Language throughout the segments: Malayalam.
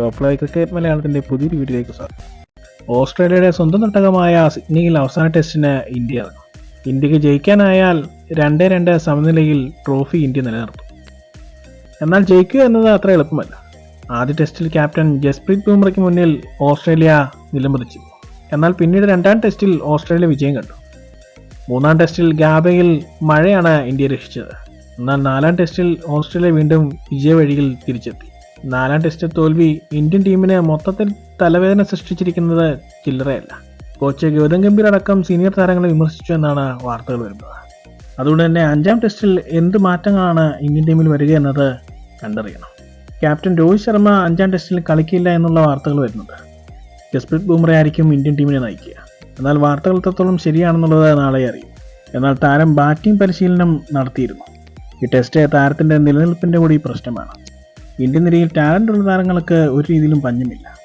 ടോപ്പ് ക്രിക്കറ്റ് മലയാളത്തിന്റെ പുതിയൊരു വീഡിയോയിലേക്ക് സ്വാഗതം. ഓസ്ട്രേലിയയുടെ സ്വന്തം തട്ടകമായ സിഡ്നിയിൽ അവസാന ടെസ്റ്റിന് ഇന്ത്യ ഇന്ത്യയ്ക്ക് ജയിക്കാനായാൽ രണ്ട് രണ്ട് സമനിലയിൽ ട്രോഫി ഇന്ത്യ നിലനിർത്തും. എന്നാൽ ജയിക്കുക എന്നത് അത്ര എളുപ്പമല്ല. ആദ്യ ടെസ്റ്റിൽ ക്യാപ്റ്റൻ ജസ്പ്രീത് ബുംറയ്ക്ക് മുന്നിൽ ഓസ്ട്രേലിയ നിലംപതിച്ചു. എന്നാൽ പിന്നീട് രണ്ടാം ടെസ്റ്റിൽ ഓസ്ട്രേലിയ വിജയം കണ്ടു. മൂന്നാം ടെസ്റ്റിൽ ഗാബയിൽ മഴയാണ് ഇന്ത്യ രക്ഷിച്ചത്. എന്നാൽ നാലാം ടെസ്റ്റിൽ ഓസ്ട്രേലിയ വീണ്ടും വിജയവഴിയിൽ തിരിച്ചെത്തി. നാലാം ടെസ്റ്റ് തോൽവി ഇന്ത്യൻ ടീമിന് മൊത്തത്തിൽ തലവേദന സൃഷ്ടിച്ചിരിക്കുന്നത് ചില്ലറയല്ല. കോച്ച് ഗൗതം ഗംഭീർ അടക്കം സീനിയർ താരങ്ങളെ വിമർശിച്ചു എന്നാണ് വാർത്തകൾ വരുന്നത്. അതുകൊണ്ട് തന്നെ അഞ്ചാം ടെസ്റ്റിൽ എന്ത് മാറ്റങ്ങളാണ് ഇന്ത്യൻ ടീമിൽ വരിക എന്നത് കണ്ടറിയണം. ക്യാപ്റ്റൻ രോഹിത് ശർമ്മ അഞ്ചാം ടെസ്റ്റിൽ കളിക്കില്ല എന്നുള്ള വാർത്തകൾ വരുന്നുണ്ട്. ജസ്പ്രീത് ബുംറ ആയിരിക്കും ഇന്ത്യൻ ടീമിനെ നയിക്കുക. എന്നാൽ വാർത്തകൾ എത്രത്തോളം ശരിയാണെന്നുള്ളത് നാളെ അറിയും. എന്നാൽ താരം ബാറ്റിംഗ് പരിശീലനം നടത്തിയിരുന്നു. ഈ ടെസ്റ്റ് താരത്തിന്റെ നിലനിൽപ്പിന്റെ കൂടി പ്രശ്നമാണ്. ഇന്ത്യൻ നിരയിൽ ടാലന്റ് ഉള്ള താരങ്ങൾക്ക് ഒരു രീതിയിലും പഞ്ഞമില്ല.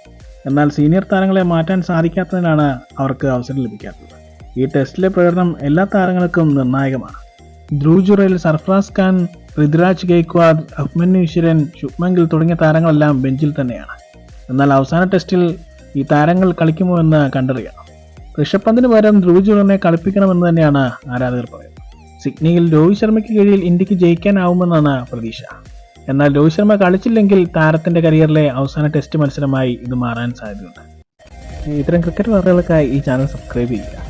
എന്നാൽ സീനിയർ താരങ്ങളെ മാറ്റാൻ സാധിക്കാത്തതിനാണ് അവർക്ക് അവസരം ലഭിക്കാത്തത്. ഈ ടെസ്റ്റിലെ പ്രകടനം എല്ലാ താരങ്ങൾക്കും നിർണായകമാണ്. ധ്രുവ് സർഫ്രാസ് ഖാൻ ഋതുരാജ് ഗെയ്ക്വാദ് അഹ്മൻ ഈശ്വരൻ ശുഭ്മംഗിൽ തുടങ്ങിയ താരങ്ങളെല്ലാം ബെഞ്ചിൽ തന്നെയാണ്. എന്നാൽ അവസാന ടെസ്റ്റിൽ ഈ താരങ്ങൾ കളിക്കുമോ എന്ന് കണ്ടറിയണം. ഋഷഭ് പന്തിന് പകരം ധ്രുവ് ജുറലിനെ കളിപ്പിക്കണമെന്ന് തന്നെയാണ് ആരാധകർ പറയുന്നത്. സിഡ്നിയിൽ രോഹിത് ശർമ്മയ്ക്ക് കീഴിൽ ഇന്ത്യയ്ക്ക് ജയിക്കാനാവുമെന്നാണ് പ്രതീക്ഷ. എന്നാൽ രോഹിത് ശർമ്മ കളിച്ചില്ലെങ്കിൽ താരത്തിന്റെ കരിയറിലെ അവസാന ടെസ്റ്റ് മത്സരമായി ഇത് മാറാൻ സാധ്യതയുണ്ട്. ഇത്തരം ക്രിക്കറ്റ് വാർത്തകൾക്കായി ഈ ചാനൽ സബ്സ്ക്രൈബ് ചെയ്യുക.